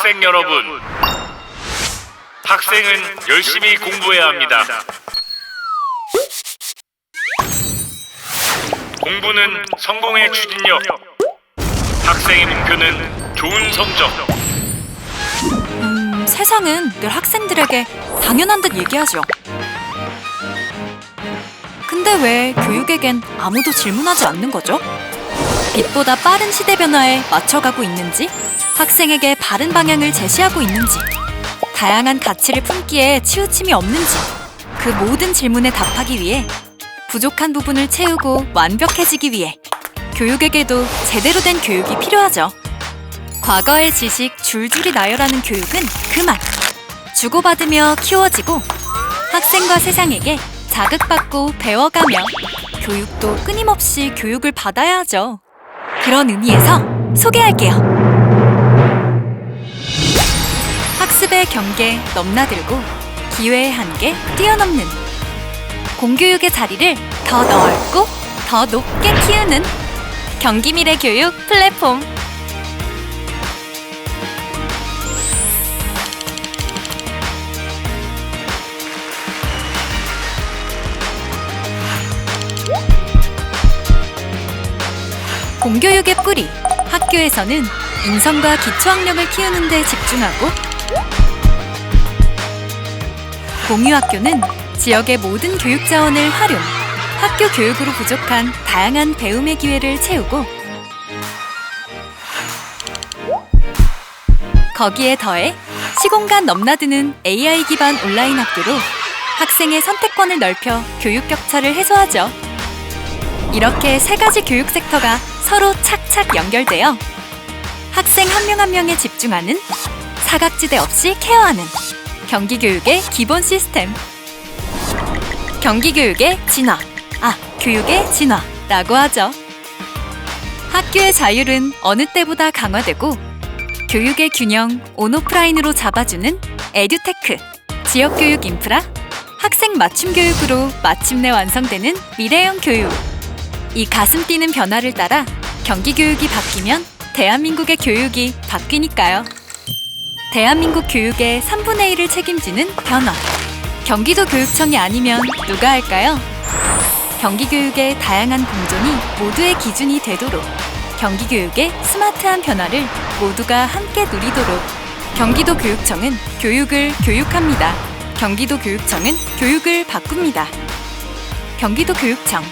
학생 여러분, 학생은 열심히 공부해야 합니다. 공부는 성공의 추진력. 학생의 목표는 좋은 성적. 음, 세상은 늘 학생들에게 당연한 듯 얘기하죠. 근데 왜 교육에겐 아무도 질문하지 않는 거죠? 빛보다 빠른 시대 변화에 맞춰가고 있는지, 학생에게 바른 방향을 제시하고 있는지, 다양한 가치를 품기에 치우침이 없는지, 그 모든 질문에 답하기 위해 부족한 부분을 채우고 완벽해지기 위해 교육에게도 제대로 된 교육이 필요하죠. 과거의 지식 줄줄이 나열하는 교육은 그만! 주고받으며 키워지고 학생과 세상에게 자극받고 배워가며 교육도 끊임없이 교육을 받아야 하죠. 그런 의미에서 소개할게요. 경계 넘나들고 기회의 한계 뛰어넘는 공교육의 자리를 더 넓고 더 높게 키우는 경기 미래 교육 플랫폼. 공교육의 뿌리 학교에서는 인성과 기초학력을 키우는 데 집중하고 공유학교는 지역의 모든 교육 자원을 활용 학교 교육으로 부족한 다양한 배움의 기회를 채우고 거기에 더해 시공간 넘나드는 AI 기반 온라인 학교로 학생의 선택권을 넓혀 교육 격차를 해소하죠. 이렇게 세 가지 교육 섹터가 서로 착착 연결되어 학생 한 명 한 명에 집중하는 사각지대 없이 케어하는 경기 교육의 기본 시스템. 경기 교육의 진화, 아, 교육의 진화라고 하죠. 학교의 자율은 어느 때보다 강화되고 교육의 균형 온오프라인으로 잡아주는 에듀테크, 지역교육 인프라, 학생 맞춤 교육으로 마침내 완성되는 미래형 교육. 이 가슴 뛰는 변화를 따라 경기 교육이 바뀌면 대한민국의 교육이 바뀌니까요. 대한민국 교육의 3분의 1을 책임지는 변화. 경기도 교육청이 아니면 누가 할까요? 경기 교육의 다양한 공존이 모두의 기준이 되도록 경기 교육의 스마트한 변화를 모두가 함께 누리도록 경기도 교육청은 교육을 교육합니다. 경기도 교육청은 교육을 바꿉니다. 경기도 교육청